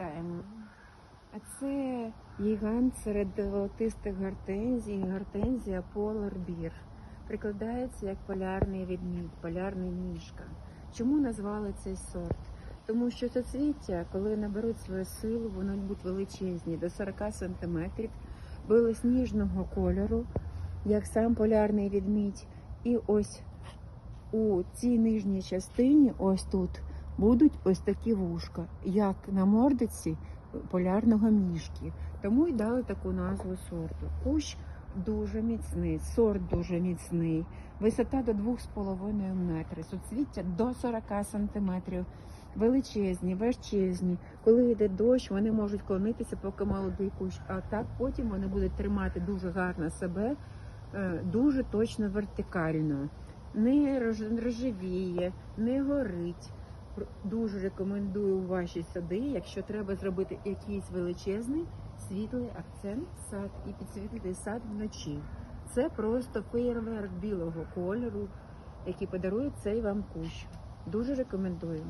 Вітаємо. А це гігант серед золотистих гортензій, гортензія Polar Bear. Прикладається як полярний відмідь, полярний ніжка. Чому назвали цей сорт? Тому що соцвіття, коли наберуть свою силу, вони будуть величезні, до 40 см, білосніжного кольору, як сам полярний відмідь. І ось у цій нижній частині, ось тут, будуть ось такі вушка, як на мордиці полярного мішки. Тому й дали таку назву сорту. Кущ дуже міцний, сорт дуже міцний, висота до 2,5 метри, суцвіття до 40 сантиметрів. Величезні, величезні. Коли йде дощ, вони можуть клонитися, поки молодий кущ. А так потім вони будуть тримати дуже гарно себе, е, дуже точно вертикально. Не рожевіє, не горить. Дуже рекомендую ваші сади, якщо треба зробити якийсь величезний світлий акцент сад і підсвітити сад вночі. Це просто феєрверк білого кольору, який подарує цей вам кущ. Дуже рекомендую.